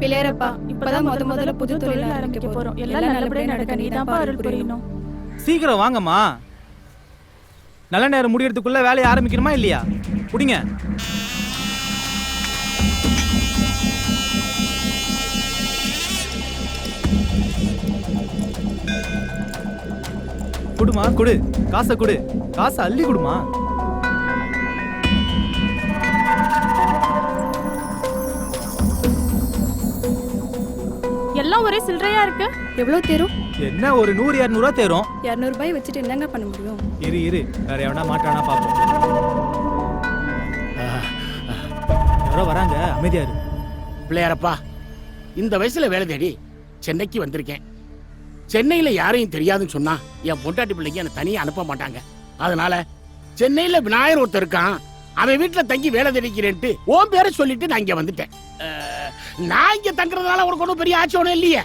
பிள்ளையரப்பா இப்பதான் முத முதல்ல புது தொழில் ஆரம்பிக்க போறோம். எல்லாம் நல்லபடியா நடக்க நீதான்ப்பா அருள் புரியணும். சீக்கிரம் வாங்கம்மா. நல்ல நேரம் முடியறதுக்குள்ள வேலையை ஆரம்பிக்கணுமா இல்லையா? குடிங்க. குடுமா குடு. காசை குடு. காசை அள்ளி குடுமா. எல்லாம் ஒரே சில்லறையா இருக்கு. எவ்வளவு தேரும்? என்ன ஒரு நூறு இரநூறுவா தேரும்? இரநூறு ரூபாய் வச்சுட்டு என்னங்க பண்ண முடியும்? இரு இரு. வேற எவனா மாட்டானா பாப்போம். யாரோ வராங்க. அமைதியா இரு. பிள்ளையாரப்பா இந்த வயசுல வேலை தேடி சென்னைக்கு வந்திருக்கேன். சென்னையில யாரையும் தெரியாதுன்னு சொன்னா என் பொண்டாட்டி பிள்ளைங்க என்னை தனியா அனுப்ப மாட்டாங்க. அதனால சென்னையில விநாயகர் ஒருத்தர் இருக்கான். அவன் வீட்டுல தங்கி வேலை தேடிக்கிறேன்ட்டு உன் பேரை சொல்லிட்டு நான் இங்க வந்துட்டேன். நான் இங்க தங்குறதுனால உனக்கு ஒன்றும் பெரிய ஆட்சி ஒன்றும் இல்லையே.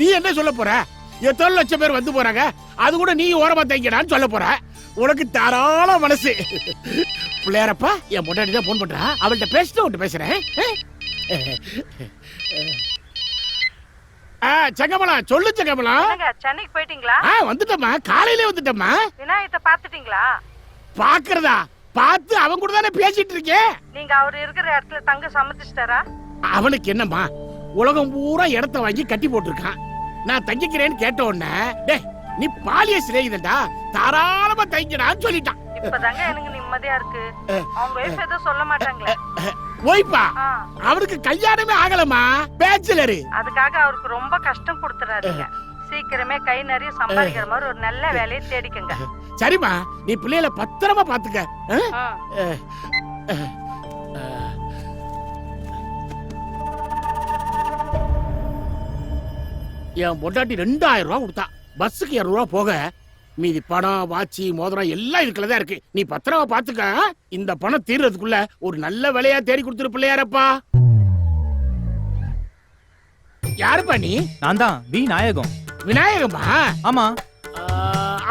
நீ என்ன சொல்ல போற? எத்தனை லட்சம் பேர் வந்து போறாங்க? அது கூட நீ ஓரமா தங்கிடான்னு சொல்ல போற. உனக்கு தாராள மனசு. பிள்ளையாரப்பா என் பொண்டாட்டி தான் போன் பண்றா. அவள்கிட்ட பேசிட்டு விட்டு பேசுறேன். ஆ, செங்கமலம் சொல்லு என்னங்க சென்னைக்கு போயிட்டீங்களா? வந்துட்டம்மா. காலையிலே வந்துட்டம்மா. விநாயகத்தை பாத்துட்டீங்களா பாக்குறதா பார்த்து அவன் கூட தானே பேசிட்டு இருக்கேன் நீங்க அவர் இருக்கிற இடத்துல தங்க சம்மதிச்சிட்டாரா அவனுக்கு என்னம்மா? உலகம் பூரா இடத்த வாங்கி கட்டி போட்டிருக்கான். நான் தங்கிக்கிறேன்னு கேட்ட உடனே டேய் நீ பாலிய சிநேகிதன்டா? தாராளமா தங்கிடான்னு சொல்லிட்டான். இப்பதாங்க எனக்கு நிம்மதியா இருக்கு. அவங்க ஒய்ஃப் எதுவும் சொல்ல மாட்டாங்களே. ஓய்ப்பா ஆ, அவனுக்கு கல்யாணமே ஆகலமா பேச்சுலரு. அதுக்காக அவருக்கு ரொம்ப கஷ்டம் கொடுத்துறாதீங்க. சீக்கிரமே கை நிறைய சம்பாதிக்கிற மாதிரி ஒரு நல்ல வேலையை தேடிக்கங்க. சரிம்மா நீ பிள்ளைகளை பத்திரமா பாத்துக்க. என் பொண்டாட்டி ரெண்டாயிரம் ரூபா கொடுத்தா பஸ்ஸுக்கு இரநூறுவா போக மீதி பணம் வாட்சி மோதிரம் எல்லாம் இதுக்குள்ள தான் இருக்கு. நீ பத்திரமா பாத்துக்க இந்த பணம் தீர்றதுக்குள்ள ஒரு நல்ல வேலையா தேடி கொடுத்துரு பிள்ளையாரப்பா. யாருப்பா நீ? நான் தான் வி நாயகம். விநாயகமா ஆமா.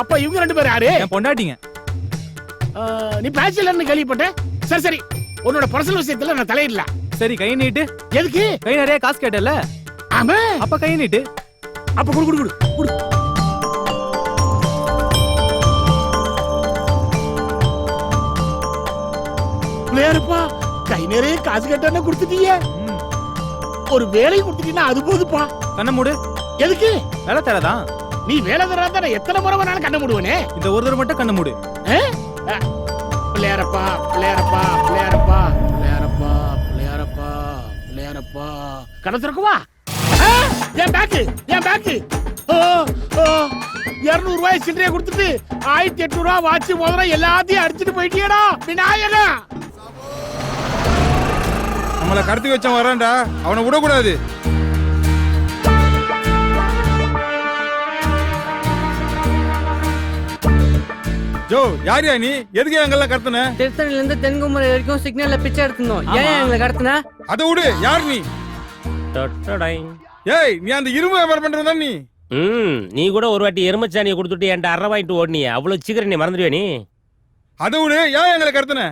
அப்ப இவங்க ரெண்டு பேரும் யாரு? என் பொண்டாட்டிங்க. நீ பேச்சுலர்னு கேள்விப்பட்டேன். சரி சரி. உன்னோட பர்சனல் விஷயத்துல நான் தலையிடல. சரி கை நீட்டு. எதுக்கு? கை நிறைய காசு கேட்டல ஆமா. அப்ப கை நீட்டு. அப்ப குடு குடு குடு பிள்ளையாருப்பா கை நிறைய காசு கேட்டானே கொடுத்துட்டீங்க. ஒரு வேலையை கொடுத்துட்டீங்கன்னா அது போதுப்பா. கண்ணை மூடு. எதுக்கு? வேலை தரதான் நீ வேலை தராத எத்தனை முறை வேணாலும் கண்ண மூடுவேனே? இந்த ஒரு தடவை மட்டும் கண்ணை மூடு. பிள்ளையாரப்பா பிள்ளையாரப்பா பிள்ளையாரப்பா பிள்ளையாரப்பா பிள்ளையாரப்பா பிள்ளையாரப்பா. கடத்திருக்குவா என் பேக்கு என் பேக்கு இருநூறு ரூபாய் சில்லறைய கொடுத்துட்டு ஆயிரத்தி எட்நூறு ரூபாய் வாட்சி முதல்ல எல்லாத்தையும் அடிச்சுட்டு போயிட்டியடா. விநாயகா. நம்மள கடத்தி வச்சவன் வரான்டா அவனை விடக்கூடாது. ஜோ யாரியா நீ? எதுக்கு எங்கெல்லாம் கடத்தின திருத்தணில இருந்து தென்குமரி வரைக்கும் சிக்னல்ல பிச்சை எடுத்துனோம் ஏன் எங்களை கடத்தின? அதை விடு யார் நீ? ஏய் நீ அந்த இரும்பு வியாபாரம் பண்றதா நீ? ம் நீ கூட ஒரு வாட்டி எருமச்சாணியை கொடுத்துட்டு என்கிட்ட அரை வாங்கிட்டு ஓடுனியே. அவ்வளவு சீக்கிரம் நீ மறந்துடுவே நீ? அதை விடு ஏன் எங்களை கடத்தின?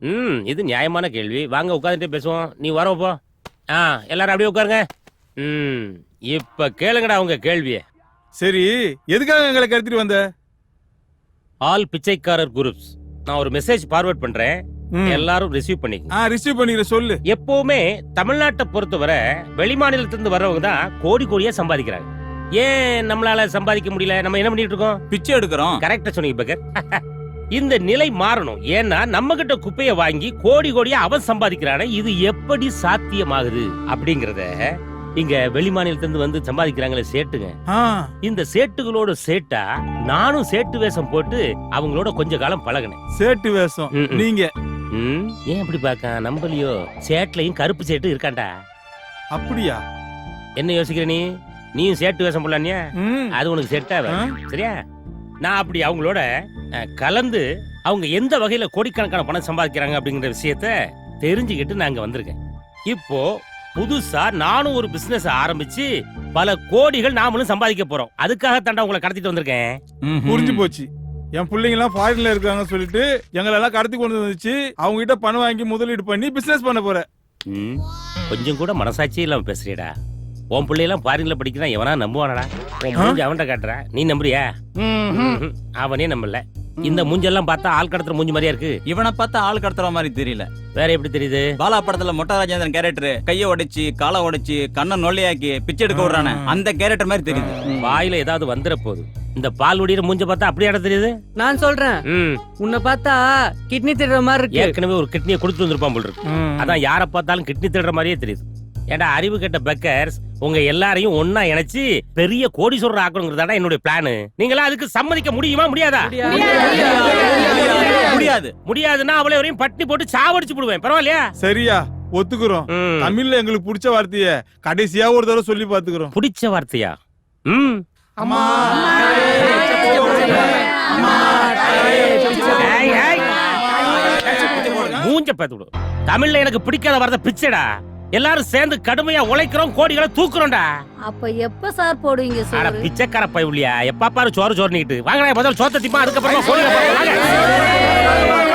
ம் இது நியாயமான கேள்வி. வாங்க உட்காந்துட்டே பேசுவோம். நீ வர போ. ஆ எல்லாரும் அப்படியே உட்காருங்க. ம் இப்ப கேளுங்கடா உங்க கேள்வியை. சரி எதுக்காக எங்களை கடத்திட்டு வந்த? ஆல் பிச்சைக்காரர் குரூப்ஸ் நான் ஒரு மெசேஜ் ஃபார்வர்ட் பண்றேன். எல்லாரும் ரிசீவ் பண்ணிக்கங்க. ஆ ரிசீவ் பண்ணிக்கிற சொல்லு. எப்பவுமே தமிழ்நாட்டை பொறுத்தவரை வெளிமாநிலத்திலிருந்து வர்றவங்க தான் கோடி கோடியா சம்பாதிக்கிறாங்க. ஏன் நம்மளால சம்பாதிக்க முடியல? நம்ம என்ன பண்ணிட்டு இருக்கோம்? பிச்சை எடுக்கிறோம். கரெக்டா சொன்னீங்க பக்கர் இந்த நிலை மாறணும். ஏன்னா நம்ம கிட்ட குப்பைய வாங்கி கோடி கோடியா அவன் சம்பாதிக்கிறானே. இது எப்படி சாத்தியமாகுது அப்படிங்கறத இங்க வெளிமாநிலத்திலிருந்து வந்து சம்பாதிக்கிறாங்களே சேட்டுங்க. இந்த சேட்டுகளோட சேட்டா நானும் சேட்டு வேஷம் போட்டு அவங்களோட கொஞ்ச காலம் பழகினேன். சேட்டு வேஷம். நீங்க? ஏன் அப்படி பார்க்க நம்பலையோ. சேட்லயும் கருப்பு சேட்டு இருக்காண்டா? அப்படியா? என்ன யோசிக்கிற நீ? நீயும் சேட்டு வேஷம் போடலானியா ம், அது உனக்கு செட் ஆ, ஆகாது சரியா? நான் அப்படி அவங்களோட கலந்து அவங்க எந்த வகையில கோடிக்கணக்கான பணம் சம்பாதிக்கிறாங்க அப்படிங்கிற விஷயத்த தெரிஞ்சுக்கிட்டு நான் இங்க வந்திருக்கேன். இப்போ புதுசா நானும் ஒரு பிசினஸ் ஆரம்பிச்சு பல கோடிகள் நாமளும் சம்பாதிக்க போறோம். அதுக்காக தாண்டா உங்களை கடத்திட்டு வந்திருக்கேன். புரிஞ்சு போச்சு. என் பிள்ளைங்க எல்லாம் ஃபாரின்ல இருக்காங்க சொல்லிட்டு எங்களெல்லாம் கடத்தி கொண்டு வந்துச்சு. அவங்க கிட்ட பணம் வாங்கி முதலீடு பண்ணி பிசினஸ் பண்ண போற ம். கொஞ்சம் கூட மனசாட்சியே இல்லாம பேசுறியடா. உன் பிள்ளையெல்லாம் ஃபாரின்ல படிக்கிறான் எவனா நம்புவானடா? அவன்கிட்ட காட்டுற. நீ நம்புறியா. அவனே நம்பல. இந்த மூஞ்செல்லாம் பார்த்தா ஆள் கடத்துற மூஞ்சி மாதிரியா இருக்கு. இவனை பார்த்தா ஆள் கடத்துற மாதிரி தெரியல. வேற எப்படி தெரியுது? பாலா படத்துல மொட்டை ராஜேந்திரன் கேரக்டர் கைய உடைச்சு காலை உடைச்சு கண்ணை நொல்லையாக்கி பிச்சை எடுக்க விடுறானே. அந்த கேரக்டர் மாதிரி தெரியுது. வாயில ஏதாவது வந்துட போகுது இந்த பால் ஒடியிற மூஞ்ச பார்த்தா அப்படியே தெரியுது? நான் சொல்றேன். உன்னை பார்த்தா கிட்னி திடுற மாதிரி இருக்கு. ஏற்கனவே ஒரு கிட்னியை கொடுத்து வந்திருப்பான் போல் இருக்கு. அதான் யாரை பார்த்தாலும் கிட்னி திடுற மாதிரியே தெரியுது. ஏன்டா அறிவு கெட்ட பெக்கர்ஸ் உங்க எல்லாரையும் ஒண்ணா இணைச்சு பெரிய கோடீஸ்வரர் ஆக்கணுங்கிறதாடா என்னுடைய பிளான் நீங்களா அதுக்கு சம்மதிக்க முடியுமா முடியாதா? முடியாது. முடியாதுன்னா அவளை வரையும் பட்டி போட்டு சாவடிச்சு போடுவேன் பரவாயில்லையா? சரியா ஒத்துக்குறோம். தமிழ்ல எங்களுக்கு பிடிச்ச வார்த்தைய கடைசியா ஒரு தடவை சொல்லி பாத்துக்கிறோம் பிடிச்ச வார்த்தையா? ம். ஏய். மூஞ்ச பார்த்து விடு. தமிழ்ல எனக்கு பிடிக்காத வார்த்தை பிச்சைடா. எல்லாரும் சேர்ந்து கடுமையா உழைக்கிறோம் கோடிகளை தூக்குறோம்டா. அப்ப எப்ப சார் போடுவீங்க அட சோறு பிச்சைக்கார பைவுலியா எப்பா பாரு சோறு சோறு நிக்கிட்டு வாங்கடா முதல்ல சோத்த திப்பா அதுக்கப்புறமா வாங்க.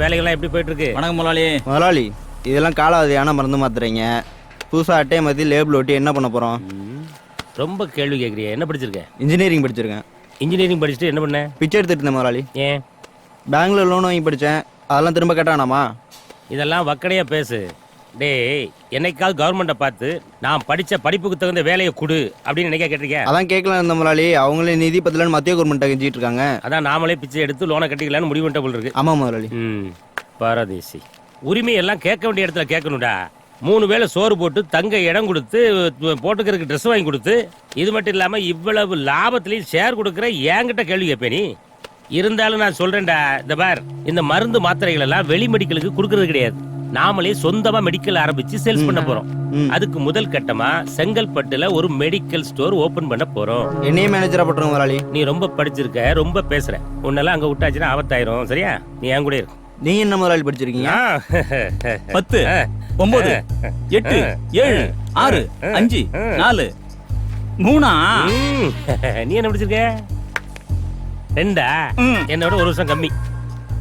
வேலைகள்லாம் எப்படி போயிட்டு இருக்கு வணக்கம் முதலாளி. முதலாளி இதெல்லாம் காலாவதியான மருந்து மாத்துறீங்க புதுசாக அட்டையை மாற்றி லேபிள் ஒட்டி என்ன பண்ண போகிறோம் ரொம்ப கேள்வி கேக்குறிய என்ன படிச்சிருக்க? இன்ஜினியரிங் படிச்சிருக்கேன். இன்ஜினியரிங் படிச்சுட்டு என்ன பண்ண? பிச்சை எடுத்துட்டு இருந்தேன் முதலாளி. ஏன்? பேங்க்ல லோன் வாங்கி படித்தேன் அதெல்லாம் திரும்ப கேட்டானாமா இதெல்லாம் வக்கடையா பேசு. டேய் என்னைக்காவது கவர்மெண்ட்டை பார்த்து நான் படிச்ச படிப்புக்கு தகுந்த வேலையை கொடு அப்படின்னு நினைக்க கேட்டிருக்கேன் அதான் கேட்கலாம் இருந்த முதலாளி. அவங்களே நிதி பத்தலன்னு மத்திய கவர்மெண்ட்டை கெஞ்சிட்டு இருக்காங்க. அதான் நாமளே பிச்சை எடுத்து லோனை கட்டிக்கலாம்னு முடிவு பண்ணிட்ட போல இருக்கு. ஆமாம் முதலாளி. ம் பாரதேசி. உரிமை எல்லாம் கேட்க வேண்டிய இடத்துல கேட்கணும்டா. மூணு வேளை சோறு போட்டு தங்க இடம் கொடுத்து போட்டுக்கிறதுக்கு ட்ரெஸ் வாங்கி கொடுத்து இது மட்டும் இல்லாம இவ்வளவு லாபத்திலையும் ஷேர் கொடுக்குற என்கிட்ட கேள்வி கேட்பே நீ. இருந்தாலும் நான் சொல்றேன்டா இந்த பார் இந்த மருந்து மாத்திரைகள் எல்லாம் வெளி மெடிக்கலுக்கு கொடுக்கறது கிடையாது. நாமளே சொந்தமா மெடிக்கல் ஆரம்பிச்சு சேல்ஸ் பண்ண போறோம். அதுக்கு முதல் கட்டமா செங்கல்பட்டுல ஒரு மெடிக்கல் ஸ்டோர் ஓபன் பண்ண போறோம். என்னையே மேனேஜராக போட்டுருங்க முதலாளி. நீ ரொம்ப படிச்சிருக்க ரொம்ப பேசுற. உன்னெல்லாம் அங்க விட்டாச்சுன்னா ஆபத்தாயிரும் சரியா? நீ என் கூட இருக்கும் நீங்கள் என்ன முதலாளி படிச்சிருக்கீங்க? பத்து ஒன்பது எட்டு ஏழு ஆறு அஞ்சு நாலு. மூணா. நீ என்ன படிச்சிருக்க? ரெண்டா. என்னோட ஒரு வருஷம் கம்மி.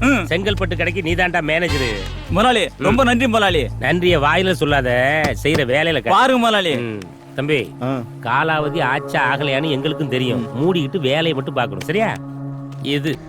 செங்கல்பட்டு கடைக்கு நீதான்டா மேனேஜர் முதலாளி ரொம்ப நன்றி முதலாளி. நன்றிய வாயில சொல்லாத செய்யற வேலையில காட்டு. பாருங்க முதலாளி. ம். தம்பி காலாவதி ஆச்சா ஆகலையான்னு எங்களுக்கும் தெரியும். மூடிக்கிட்டு வேலையை மட்டும் பார்க்கணும் சரியா? இது.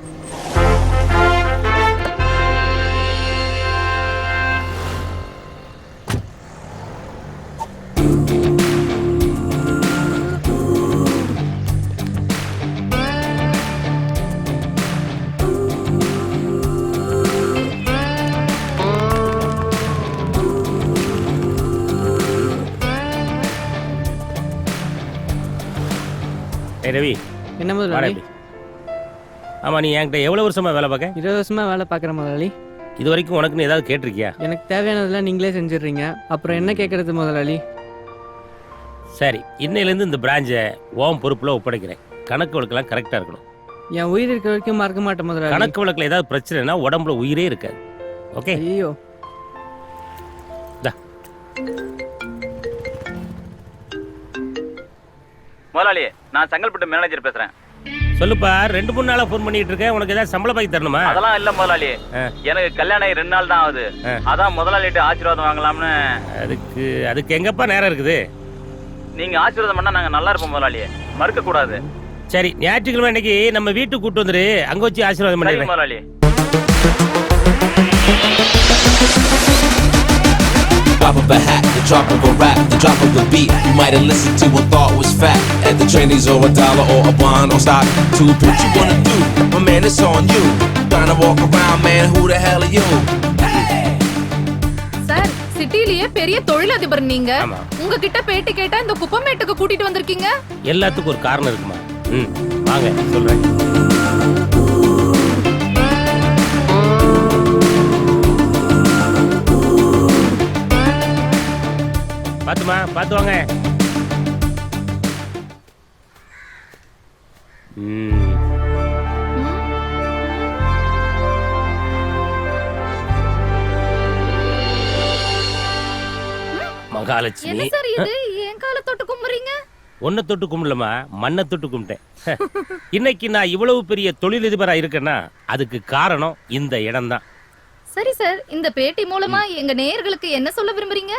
ஏய் ரவி. என்ன முதலாளி? இப்படி. ஆமா நீ என்கிட்ட எவ்வளவு வருஷமா வேலை பார்க்க? இருபது வருஷமா வேலை பார்க்குற முதலாளி. இது வரைக்கும் உனக்குன்னு ஏதாவது கேட்டிருக்கியா? எனக்கு தேவையானதெல்லாம் நீங்களே செஞ்சிடுறீங்க. அப்புறம் என்ன கேட்கறது முதலாளி? சரி இன்னையிலேருந்து இந்த பிரான்ச்சை ஓம் பொறுப்புல ஒப்படைக்கிறேன். கணக்கு வழக்கெல்லாம் கரெக்டா இருக்கணும். என் உயிர் இருக்கிற வரைக்கும் மறக்க மாட்டேன் முதலாளி. கணக்கு வழக்குல ஏதாவது பிரச்சனைனா உடம்புல உயிரே இருக்காது. ஓகே? ஐயோ. முதலாளி நான் செங்கல்பட்டு மேனேஜர் பேசுறேன். சொல்லுப்பா ரெண்டு மூணு நாளா ஃபோன் பண்ணிட்டு இருக்கேன். உனக்கு ஏதாவது சம்பள பாக்கி தரணுமா? அதெல்லாம் இல்ல முதலாளி. எனக்கு கல்யாணம் ரெண்டு நாள் தான் ஆகுது. அதான் முதலாளிட்டு ஆசீர்வாதம் வாங்கலாம்னு. அதுக்கு அதுக்கு எங்கப்பா நேரம் இருக்குது? நீங்க ஆசீர்வாதம் பண்ணா நாங்க நல்லா இருப்போம் முதலாளி. மறுக்க கூடாது. சரி ஞாயிற்றுக்கிழமை இன்னைக்கு நம்ம வீட்டுக்கு கூட்டு வந்துரு. அங்க வச்சு ஆசீர்வாதம் சரி பண்ணிடுறேன். முதலாளி. Of a hat, the drop of a rap, the drop of a beat. You might have listened to and thought was fat. At the trainees or a dollar or a bond or stock. To what you wanna do, my man, it's on you. Trying to walk around, man, who the hell are you? Sir சிட்டிலேயே பெரிய தொழிலதிபர் நீங்க ஆமா. உங்ககிட்ட பேட்டி கேட்டா இந்த குப்பமேட்டுக்கு கூட்டிட்டு வந்திருக்கீங்க எல்லாத்துக்கும் ஒரு காரணம் இருக்குமா ம் வாங்க சொல்றேன் பார்த்துமா பார்த்து வாங்க மகாலட்சுமி. என்ன சார் இது? கால தொட்டு கும்புறீங்க? ஒன்ன தொட்டு கும்பிடலமா மண்ணை தொட்டு கும்பிட்டேன். இன்னைக்கு நான் இவ்வளவு பெரிய தொழிலதிபரா இருக்கேன்னா அதுக்கு காரணம் இந்த இடம்தான். சரி சார் இந்த பேட்டி மூலமா எங்க நேயர்களுக்கு என்ன சொல்ல விரும்புறீங்க?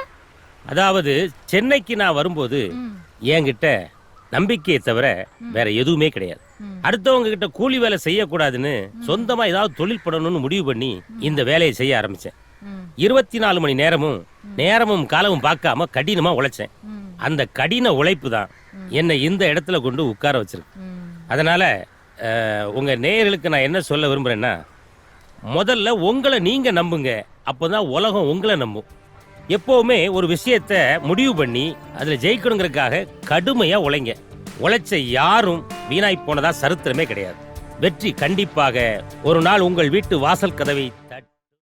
அதாவது சென்னைக்கு நான் வரும்போது என்கிட்ட நம்பிக்கையை தவிர வேற எதுவுமே கிடையாது. அடுத்தவங்க கிட்ட கூலி வேலை செய்யக்கூடாதுன்னு சொந்தமா ஏதாவது தொழில் பண்ணணும்னு முடிவு பண்ணி இந்த வேலையை செய்ய ஆரம்பிச்சேன். இருபத்தி நாலு மணி நேரமும் நேரமும் காலமும் பார்க்காம கடினமா உழைச்சேன். அந்த கடின உழைப்பு தான் என்னை இந்த இடத்துல கொண்டு உட்கார வச்சிருக்கு. அதனால உங்க நேயர்களுக்கு நான் என்ன சொல்ல விரும்புறேன்னா முதல்ல உங்களை நீங்க நம்புங்க. அப்பதான் உலகம் உங்களை நம்பும். எப்போவுமே ஒரு விஷயத்த முடிவு பண்ணி அதுல ஜெயிக்கணுங்கிறதுக்காக கடுமையா உழைங்க. உழைச்ச யாரும் வீணாய் போனதா சரித்திரமே கிடையாது. வெற்றி கண்டிப்பாக ஒரு நாள் உங்கள் வீட்டு வாசல் கதவை